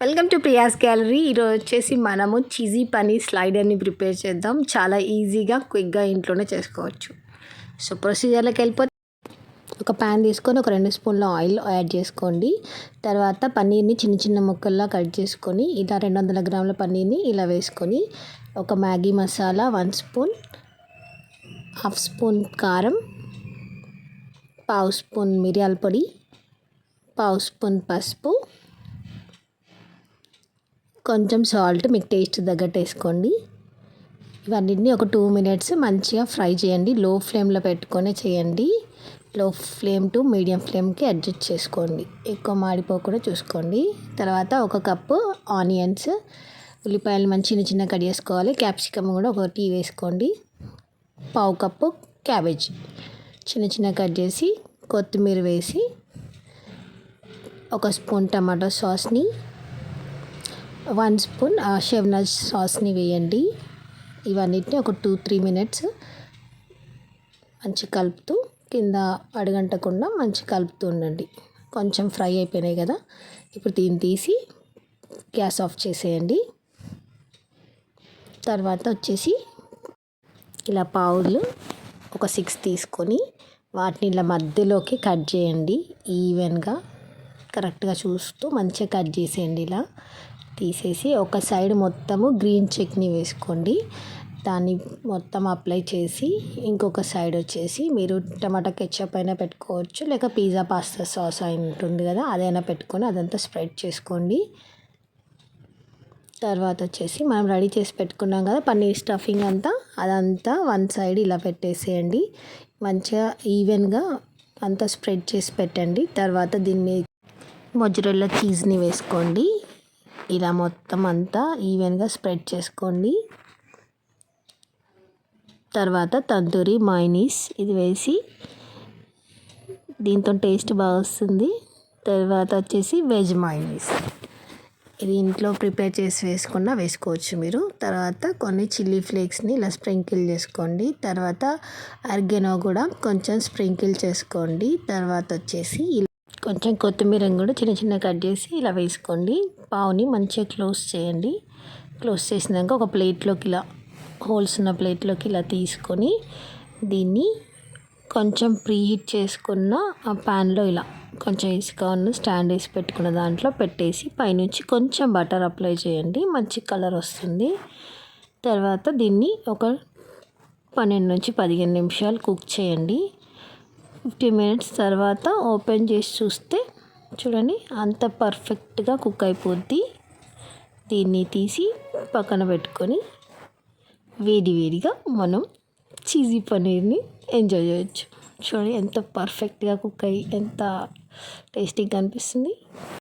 Welcome to Priya's gallery ఈరోజు వచ్చేసి మనము చీజీ పనీర్ స్లైడర్ని ప్రిపేర్ చేద్దాం. చాలా ఈజీగా క్విక్గా ఇంట్లోనే చేసుకోవచ్చు. సో ప్రొసీజర్లోకి వెళ్ళిపోతే ఒక ప్యాన్ తీసుకొని ఒక రెండు స్పూన్ల ఆయిల్ యాడ్ చేసుకోండి. తర్వాత పన్నీర్ని చిన్న చిన్న ముక్కల్లా కట్ చేసుకొని ఇలా రెండు వందల గ్రాముల పన్నీర్ని ఇలా వేసుకొని ఒక Maggi masala one spoon half spoon కారం పావు స్పూన్ మిరియాల పొడి పావు స్పూన్ పసుపు కొంచెం సాల్ట్ మీకు టేస్ట్ తగ్గట్టు వేసుకోండి. ఇవన్నీ ఒక టూ మినిట్స్ మంచిగా ఫ్రై చేయండి. లో ఫ్లేమ్లో పెట్టుకొని చేయండి. లో ఫ్లేమ్ టు మీడియం ఫ్లేమ్కి అడ్జస్ట్ చేసుకోండి. ఎక్కువ మాడిపోకుండా చూసుకోండి. తర్వాత ఒక కప్పు ఆనియన్స్ ఉల్లిపాయలు మంచి చిన్న చిన్న కట్ చేసుకోవాలి. క్యాప్సికమ్ కూడా ఒక టీ వేసుకోండి. పావు కప్పు క్యాబేజ్ చిన్న చిన్న కట్ చేసి కొత్తిమీర వేసి ఒక స్పూన్ టమాటో సాస్ని వన్ స్పూన్ షెవ్నజ్ సాస్ని వేయండి. ఇవన్నిటిని ఒక టూ త్రీ మినిట్స్ మంచి కలుపుతూ కింద అడగంటకుండా మంచి కలుపుతూ ఉండండి. కొంచెం ఫ్రై అయిపోయినాయి కదా ఇప్పుడు దీన్ని తీసి గ్యాస్ ఆఫ్ చేసేయండి. తర్వాత వచ్చేసి ఇలా పావులు ఒక సిక్స్ తీసుకొని వాటిని ఇలా మధ్యలోకి కట్ చేయండి. ఈవెన్గా కరెక్ట్గా చూస్తూ మంచిగా కట్ చేసేయండి ఇలా. తీసేసి ఒక సైడ్ మొత్తము గ్రీన్ చట్నీ వేసుకోండి. దాన్ని మొత్తం అప్లై చేసి ఇంకొక సైడ్ వచ్చేసి మీరు టమాటా కెచ్చప్ అయినా పెట్టుకోవచ్చు లేక పిజ్జా పాస్తా సాస్ అయిన ఉంటుంది కదా అదైనా పెట్టుకొని అదంతా స్ప్రెడ్ చేసుకోండి. తర్వాత వచ్చేసి మనం రెడీ చేసి పెట్టుకున్నాం కదా పన్నీర్ స్టఫింగ్ అంతా అదంతా వన్ సైడ్ ఇలా పెట్టేసేయండి. మంచిగా ఈవెన్గా అంతా స్ప్రెడ్ చేసి పెట్టండి. తర్వాత దీన్ని మొజరెల్లా చీజ్ని వేసుకోండి. ఇలా మొత్తం అంతా ఈవెన్గా స్ప్రెడ్ చేసుకోండి. తర్వాత తందూరి మైనీస్ ఇది వేసి దీంతో టేస్ట్ బాగా వస్తుంది. తర్వాత వచ్చేసి వెజ్ మైనీస్ ఇది ఇంట్లో ప్రిపేర్ చేసి వేసుకున్నా వేసుకోవచ్చు మీరు. తర్వాత కొన్ని చిల్లీ ఫ్లేక్స్ని ఇలా స్ప్రింకిల్ చేసుకోండి. తర్వాత అర్గెనో కూడా కొంచెం స్ప్రింకిల్ చేసుకోండి. తర్వాత వచ్చేసి కొంచెం కొత్తిమీర కూడా చిన్న చిన్న కట్ చేసి ఇలా వేసుకోండి. పావుని మంచిగా క్లోజ్ చేయండి. క్లోజ్ చేసినాక ఒక ప్లేట్లోకి ఇలా హోల్స్ ఉన్న ప్లేట్లోకి ఇలా తీసుకొని దీన్ని కొంచెం ప్రీహీట్ చేసుకున్న ఆ ప్యాన్లో ఇలా కొంచెం ఇసుక ఉన్న స్టాండ్ వేసి పెట్టుకున్న దాంట్లో పెట్టేసి పైనుంచి కొంచెం బటర్ అప్లై చేయండి. మంచి కలర్ వస్తుంది. తర్వాత దీన్ని ఒక పన్నెండు నుంచి పదిహేను నిమిషాలు కుక్ చేయండి. ఫిఫ్టీ మినిట్స్ తర్వాత ఓపెన్ చేసి చూస్తే చూడండి అంత పర్ఫెక్ట్గా కుక్ అయిపోద్ది. దీన్ని తీసి పక్కన పెట్టుకొని వేడి వేడిగా మనం చీజీ పన్నీర్ని ఎంజాయ్ చేయొచ్చు. చూడండి ఎంత పర్ఫెక్ట్గా కుక్ అయ్యి ఎంత టేస్టీగా అనిపిస్తుంది.